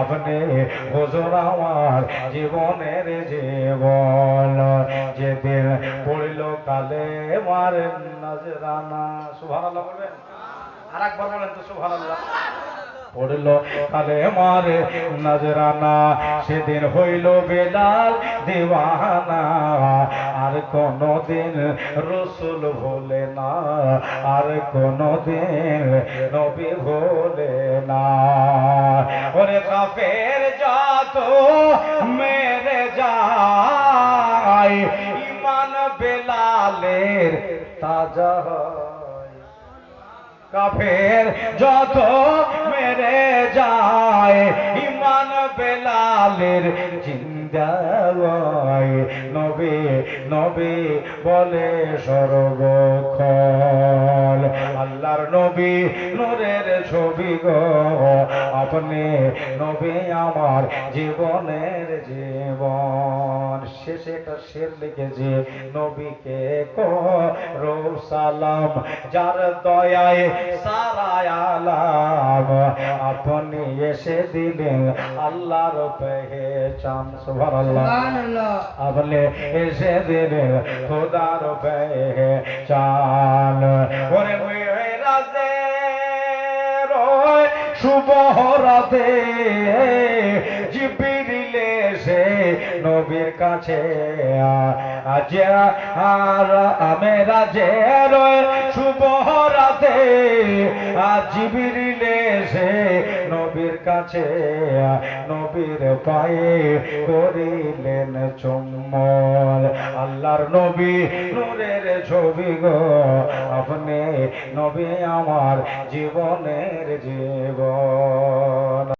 আপনি হুজুর আমার জীবনের জীবন। যেদিন পড়িল কালে মারেন নজরানা সুবহানাল্লাহ বলবেন? আর একবার বলেন তো সুবহানাল্লাহ। পড়ল। কালে মারে নজরানা, সেদিন হইল বেলাল দিওয়ানা। আর কোনো দিন রসুল ভোলে না, আর কোনো দিন নবী ভোলে না। ওরে কাফের যত মেরে যায়। ইমান বেলালের তাজা কাফের যত মেরে যায়। ইমান বেলালের জিন্দায় নবী নবী বলে সর্বক্ষণ। আল্লাহর নবী নূরের ছবি গো। আপনি নবী আমার জীবনের জীবন। শেষে একটা শের লিখেছে নবীকে করো সালাম যার দয়ায় সারায় আলাম। আপনি এসে দিলেন আল্লাহর পেহেচান সুবহানাল্লাহ। আপনি এসে দিলেন খোদার পেহেচান ওরে রাজে রয় শুভ রাতে নবীর কাছে আমেরা যে শুভ রাতে আজ জিবিরিলে সে নবীর কাছে নবীর পায়ে করিলেন চুম্বল আল্লাহর নবী নূরের ছবি গো, আপনি নবী আমার জীবনের জীবন।